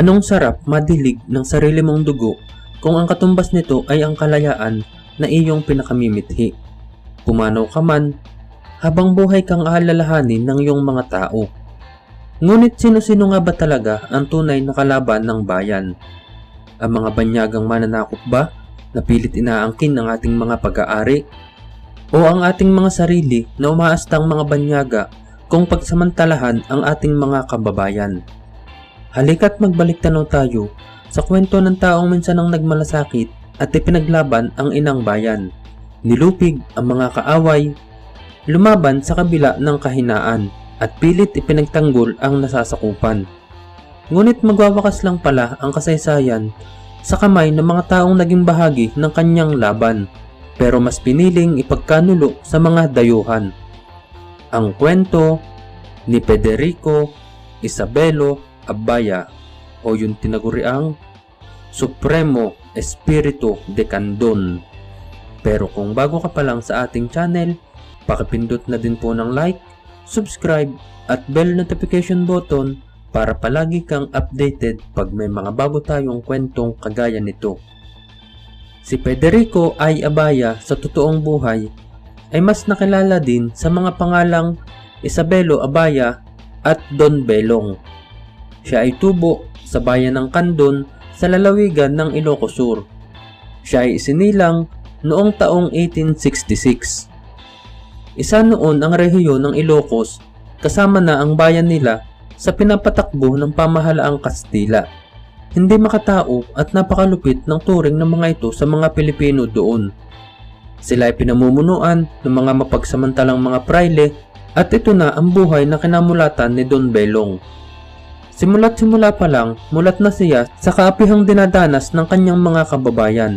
Anong sarap madilig ng sarili mong dugo kung ang katumbas nito ay ang kalayaan na iyong pinakamimithi. Pumanaw ka man, habang buhay kang aalalahanin ng iyong mga tao. Ngunit sino-sino nga ba talaga ang tunay na kalaban ng bayan? Ang mga banyagang mananakop ba na pilit inaangkin ng ating mga pag-aari? O ang ating mga sarili na umaastang mga banyaga kung pagsamantalahan ang ating mga kababayan? Halika't magbalik tanaw tayo sa kwento ng taong minsan ang nagmalasakit at ipinaglaban ang inang bayan. Nilupig ang mga kaaway, lumaban sa kabila ng kahinaan at pilit ipinagtanggol ang nasasakupan. Ngunit magwawakas lang pala ang kasaysayan sa kamay ng mga taong naging bahagi ng kanyang laban pero mas piniling ipagkanulo sa mga dayuhan. Ang kwento ni Federico Isabelo Abaya o yung tinaguriang Supremo Espiritu de Candon. Pero kung bago ka pa lang sa ating channel, pakipindot na din po ng like, subscribe at bell notification button para palagi kang updated pag may mga bago tayong kwentong kagaya nito. Si Federico ay Abaya sa totoong buhay ay mas nakilala din sa mga pangalang Isabelo Abaya at Don Belong. Siya ay tubo sa bayan ng Candon sa lalawigan ng Ilocos Sur. Siya ay isinilang noong taong 1866. Isa noon ang rehiyon ng Ilocos kasama na ang bayan nila sa pinapatakbo ng pamahalaang Kastila. Hindi makatao at napakalupit ng turing ng mga ito sa mga Pilipino doon. Sila ay pinamumunuan ng mga mapagsamantalang mga praile at ito na ang buhay na kinamulatan ni Don Belong. Simula't simula pa lang, mulat na siya sa kaapihang dinadanas ng kanyang mga kababayan.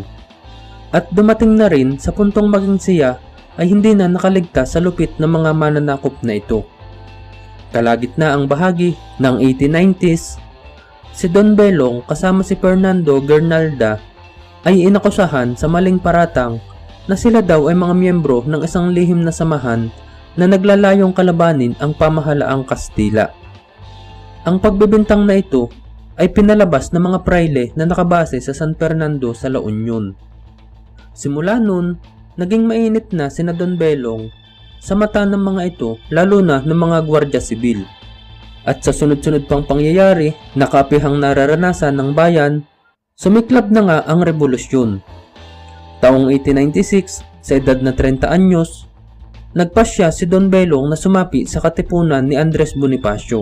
At dumating na rin sa puntong maging siya ay hindi na nakaligtas sa lupit ng mga mananakop na ito. Kalagitna ang bahagi ng 1890s, si Don Belong kasama si Fernando Gernalda ay inakusahan sa maling paratang na sila daw ay mga miyembro ng isang lihim na samahan na naglalayong kalabanin ang pamahalaang Kastila. Ang pagbibintang na ito ay pinalabas ng mga praile na nakabase sa San Fernando sa La Union. Simula nun, naging mainit na sina Don Belong sa mata ng mga ito lalo na ng mga gwardya sibil. At sa sunod-sunod pang pangyayari, nakapihang nararanasan ng bayan, sumiklab na nga ang revolusyon. Taong 1896, sa edad na 30 anyos, nagpasya si Don Belong na sumapi sa katipunan ni Andres Bonifacio.